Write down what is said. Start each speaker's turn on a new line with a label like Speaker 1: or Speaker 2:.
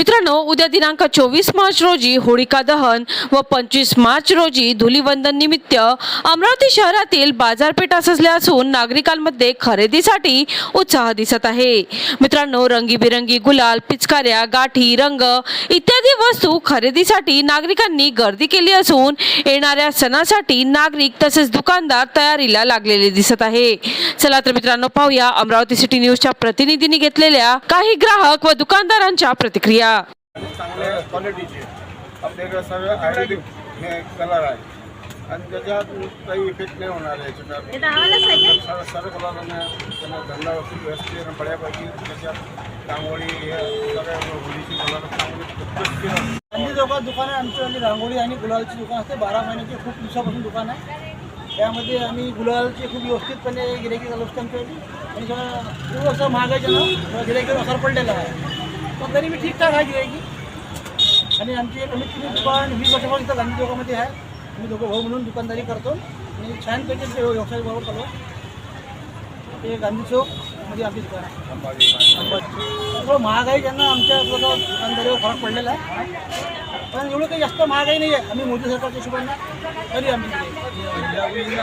Speaker 1: मित्रांनो उद्या दिनांक चोवीस मार्च रोजी होळिका दहन व पंचवीस मार्च रोजी धुलीवंदन निमित्त अमरावती शहरातील बाजारपेठा सजल्या असून नागरिकांमध्ये खरेदीसाठी उत्साह दिसत आहे. मित्रांनो रंगीबिरंगी गुलाल पिचकाऱ्या गाठी रंग इत्यादी वस्तू खरेदीसाठी नागरिकांनी गर्दी केली असून येणाऱ्या सणासाठी नागरिक तसेच दुकानदार तयारीला लागलेले दिसत आहे. चला तर मित्रांनो पाहूया अमरावती सिटी न्यूजच्या प्रतिनिधींनी घेतलेल्या काही ग्राहक व दुकानदारांच्या प्रतिक्रिया.
Speaker 2: चांगल्या क्वालिटीचे आपल्याकडे सर्व आयुर्वेदिक हे कलर आहे आणि त्याच्यात काही इफेक्ट नाही होणार याच्यात. सर्व कलरांना त्यांना धंदा वस्तू व्यवस्थित आणि बऱ्यापैकी त्याच्यात रांगोळी हे सगळ्या होळीची कलर चांगली उत्कृष्ट
Speaker 3: गांधी चौकात दुकान आहे आमचं आणि रांगोळी आणि गुलालची दुकान असते. बारा महिन्याचे खूप दिवसापासून दुकान आहे. त्यामध्ये आम्ही गुलालचे खूप व्यवस्थितपणे गिरायकी चालू असते आमच्याकडे आणि सगळं खूप असं महागायचं ना गिरायकीवर असर पडलेला आहे. पण तरी मी ठीकठाक आहे गिरायकी आणि आमची कमीत कमी दुकान वीस वर्षापासून इथं गांधी चौकामध्ये आहे. आम्ही दोघं भाऊ म्हणून दुकानदारी करतो. आणि छानपैकी ते व्यवसाय बरोबर चालू ते गांधी चौकमध्ये आमची दुकान आहे. थोडं महागाई ज्यांना आमच्या थोडं दुकानदारीवर फरक पडलेला आहे. पण एवढं काही जास्त महागाई नाही आहे आम्ही मोदी सरकारच्या हिशोबाने तरी आम्ही